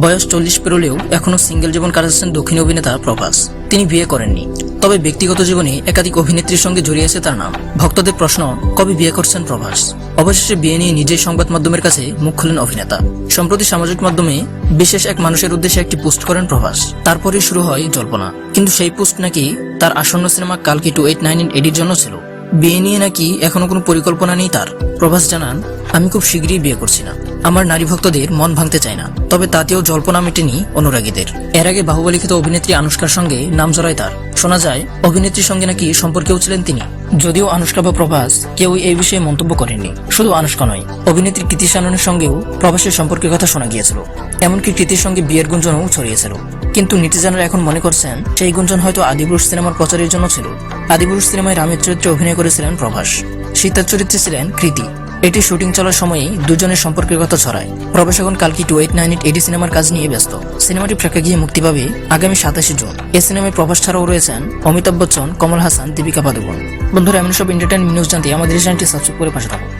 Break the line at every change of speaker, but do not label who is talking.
বয়স চল্লিশ পেরোলেও এখনও সিঙ্গেল জীবন কাটাচ্ছেন দক্ষিণী অভিনেতা প্রভাস। তিনি বিয়ে করেননি। তবে ব্যক্তিগত জীবনে একাধিক অভিনেত্রীর সঙ্গে জড়িয়েছে তার নাম। ভক্তদের প্রশ্ন, কবে বিয়ে করছেন প্রভাস? অবশেষে বিয়ে নিয়ে নিজেই সংবাদ মাধ্যমের কাছে মুখ খুলেন অভিনেতা। সম্প্রতি সামাজিক মাধ্যমে বিশেষ এক মানুষের উদ্দেশ্যে একটি পোস্ট করেন প্রভাস। তারপরে শুরু হয় জল্পনা। কিন্তু সেই পোস্ট নাকি তার আসন্ন সিনেমা কালকি টু এইট নাইন এডির জন্য ছিল। বিয়ে নিয়ে নাকি এখনও কোনো পরিকল্পনা নেই তার। প্রভাস জানান, আমি খুব শীঘ্রই বিয়ে করছি না। আমার নারী ভক্তদের মন ভাঙতে চায় না। তবে তাতেও জল্পনা মেটেনি অনুরাগীদের। এর আগে বাহুবলিখিত অভিনেত্রী আনুষ্কার সঙ্গে নাম জড়ায় তার। শোনা যায়, অভিনেত্রীর সঙ্গে নাকি সম্পর্কেও ছিলেন তিনি। যদিও আনুষ্কা বা প্রভাস কেউ এই বিষয়ে মন্তব্য করেননি। শুধু আনুষ্কা নয়, অভিনেত্রী কৃতি শাননের সঙ্গেও প্রভাসের সম্পর্কের কথা শোনা গিয়েছিল। এমনকি কৃতির সঙ্গে বিয়ের গুঞ্জনও ছড়িয়েছিল। কিন্তু নেটিজেনরা এখন মনে করছেন, সেই গুঞ্জন হয়তো আদিপুরুষ সিনেমার প্রচারের জন্য ছিল। আদিপুরুষ সিনেমায় রামের চরিত্রে অভিনয় করেছিলেন প্রভাস। সীতার চরিত্রে ছিলেন কৃতি। এটি শুটিং চলার সময়েই দুজনের সম্পর্কের কথা ছড়ায়। প্রভাস এখন কালকি two eight nine eight AD সিনেমার কাজ নিয়ে ব্যস্ত। সিনেমাটি প্রেক্ষাগৃহে মুক্তি পাবে আগামী সাতাশে জুন। এ সিনেমায় প্রভাস ছাড়াও রয়েছেন অমিতাভ বচ্চন, কমল হাসান, দীপিকা পাদুকোন। বন্ধুরা, এমন সব এন্টারটেনমেন্ট নিউজ জানতে আমাদের চ্যানেলটি সাবস্ক্রাইব করে পাশে থাকুন।